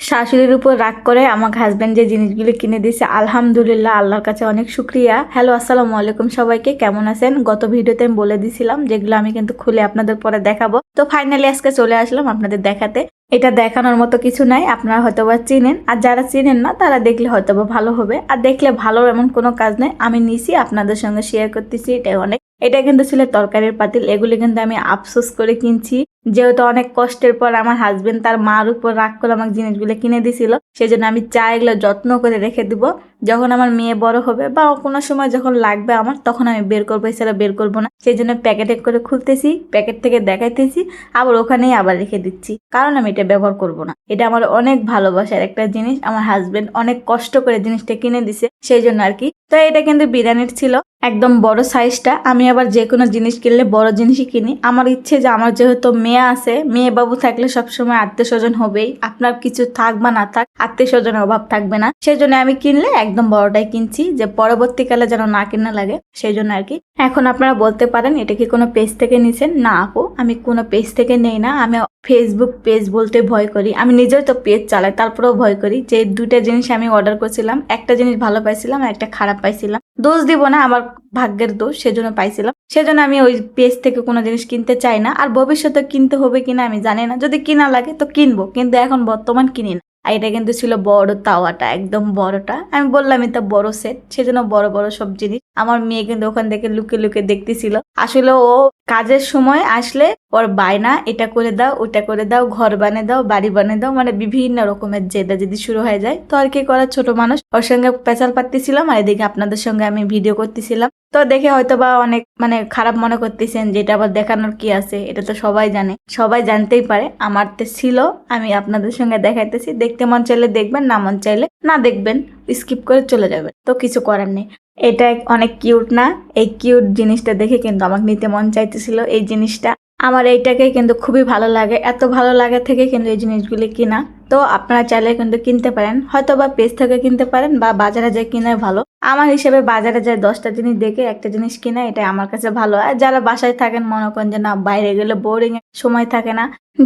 শাশুড়ির উপর রাগ করে আমার হাজব্যান্ড যে জিনিসগুলো কিনে দিয়েছে, আলহামদুলিল্লাহ, আল্লাহর কাছে অনেক শুক্রিয়া। হ্যালো আসসালামু আলাইকুম সবাইকে, কেমন আছেন? গত ভিডিওতে আমি বলে দিছিলাম যেগুলো আমি কিন্তু খুলে আপনাদের পরে দেখাবো। তো ফাইনালি আজকে চলে আসলাম আপনাদের দেখাতে। এটা দেখানোর মতো কিছু নাই, আপনারা হয়তো বা চিনেন। আর যারা চিনেন না, তারা দেখলে হয়তো বা ভালো হবে। আর দেখলে ভালো এমন কোনো কাজ নেই, আমি নিছি, আপনাদের সঙ্গে শেয়ার করতেছি, এটাই অনেক। এটা কিন্তু ছিল তরকারির পাতিল, এগুলি কিন্তু আমি আফসোস করে কিনছি। যেহেতু অনেক কষ্টের পর আমার হাজবেন্ড তার মার উপর রাগ করে আমাকে জিনিসগুলো কিনে দিছিল সেই জন্য আমি চা এগুলো যত্ন করে রেখে দিব। যখন আমার মেয়ে বড় হবে বা কোনো সময় যখন লাগবে আমার, তখন আমি বের করব এছাড়া বের করব না। সেই জন্য প্যাকেটে করে খুলতেছি, প্যাকেট থেকে দেখাইতেছি, আবার ওখানেই আবার রেখে দিচ্ছি। কারণ আমি এটা ব্যবহার করব না। এটা আমার অনেক ভালোবাসার একটা জিনিস। আমার হাজবেন্ড অনেক কষ্ট করে জিনিসটা কিনে দিছে, সেই জন্য আর কি। তো এটা কিন্তু বিরিয়ানির ছিল। একদম বড় সাইজটা। আমি আবার যে কোনো জিনিস কিনলে বড় জিনিসই কিনি। আমার ইচ্ছে যে আমার যেহেতু মেয়ে আছে, মেয়ে বাবু থাকলে সবসময় আত্মীয় স্বজন হবেই। আপনার কিছু থাক বা না থাক আত্মীয় স্বজনের অভাব থাকবে না। সেই জন্য আমি কিনলে একদম বড়টাই কিনছি, যে পরবর্তীকালে যেন না কিনা লাগে সেই জন্য আর কি। এখন আপনারা বলতে পারেন, এটা কি কোনো পেজ থেকে নিছেন? না আপু, আমি কোনো পেজ থেকে নেই না। আমি ফেসবুক পেজ বলতে ভয় করি। আমি নিজেও তো পেজ চালাই, তারপরেও ভয় করি। যে দুইটা জিনিস আমি অর্ডার করেছিলাম, একটা জিনিস ভালো পাইছিলাম একটা খারাপ পাইছিলাম। দোষ দিব না, আমার ভাগ্যের দোষ, সেজন্য পাইছিলাম। সেজন্য আমি ওই পেজ থেকে কোনো জিনিস কিনতে চাই না। আর ভবিষ্যতে কিনতে হবে কিনা আমি জানি না। যদি কিনা লাগে তো কিনবো, কিন্তু এখন বর্তমান কিনি না। আর এটা কিন্তু ছিল বড় তাওয়াটা, একদম বড়টা। আমি বললাম এটা বড় সেট সেজন্য বড় বড় সব জিনিস। আমার মেয়ে কিন্তু ওখান থেকে লুকে লুকে দেখতেছিল। আসলে ও কাজের সময় আসলে ওর বায়না, এটা করে দাও ওটা করে দাও, ঘর বানিয়ে দাও, বাড়ি বানিয়ে দাও মানে বিভিন্ন রকমের জেদা যদি শুরু হয়ে যায়। তো আর কি করার, ছোট মানুষ। ওর সঙ্গে পেঁচাল পাততেছিলাম আর এদিকে আপনাদের সঙ্গে আমি ভিডিও করতেছিলাম। তো দেখে হয়তো বা অনেক মানে খারাপ মনে করতেছেন যেটা আবার দেখানোর কি আছে, এটা তো সবাই জানে। সবাই জানতেই পারে, আমার তো ছিল, আমি আপনাদের সঙ্গে দেখাইতেছি। দেখতে মন চাইলে দেখবেন, না মন চাইলে না দেখবেন স্কিপ করে চলে যাবেন। তো কিছু করার নেই। এটা অনেক কিউট না? এই কিউট জিনিসটা দেখে কিন্তু আমাকে নিতে মন চাইতেছিল এই জিনিসটা। আমার এইটাকে কিন্তু খুবই ভালো লাগে। এত ভালো লাগে থেকে কিন্তু এই জিনিসগুলি কিনা। তো আপনারা চাইলে কিন্তু কিনতে পারেন। হয়তো বা পেজ থেকে কিনতে পারেন বা বাজারে যায় কিনে ভালো। আমার হিসেবে বাজারে যায় দশটা জিনিস দেখে একটা জিনিস কিনা এটা আমার কাছে ভালো। আর যারা বাসায় থাকেন, মনে করেন যে না, বাইরে গেলে বোরিং সময় থাকে না,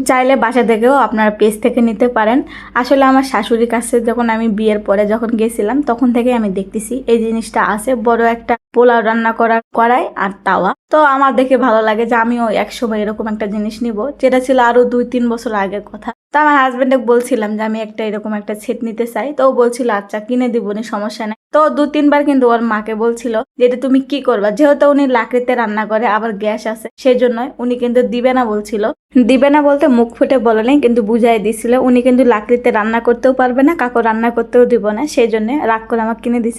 চাইলে বাসা থেকেও আপনারা পেজ থেকে নিতে পারেন। আসলে আমার শাশুড়ির কাছে যখন আমি বিয়ের পরে যখন গেছিলাম, তখন থেকে আমি দেখতেছি এই জিনিসটা আছে। বড় একটা পোলাও রান্না করা করাই আর তাওয়া। তো আমার দেখে ভালো লাগে যে আমিও একসময় এরকম একটা জিনিস নিব, যেটা ছিল আরও দুই তিন বছর আগের কথা। তো আমার হাজবেন্ডে বলছিলাম যে আমি একটা এরকম একটা সেট নিতে চাই। তো ও বলছিল আচ্ছা কিনে দিব নি সমস্যা নেই। তো দু, তিনবার কিন্তু ওর মাকে বলছিল যে, এটা তুমি কি করবা? যেহেতু উনি লাকড়িতে রান্না করে, আবার গ্যাস আছে সেই জন্য উনি কিন্তু দিবে না বলছিল। দিবে না বলতে মুখ ফুটে বলে নেই, কিন্তু বুঝাই দিছিল। উনি কিন্তু লাকড়িতে রান্না করতেও পারবে না, কাকু রান্না করতেও দিব না সেই জন্য রাগ করে আমাকে কিনে দিছে।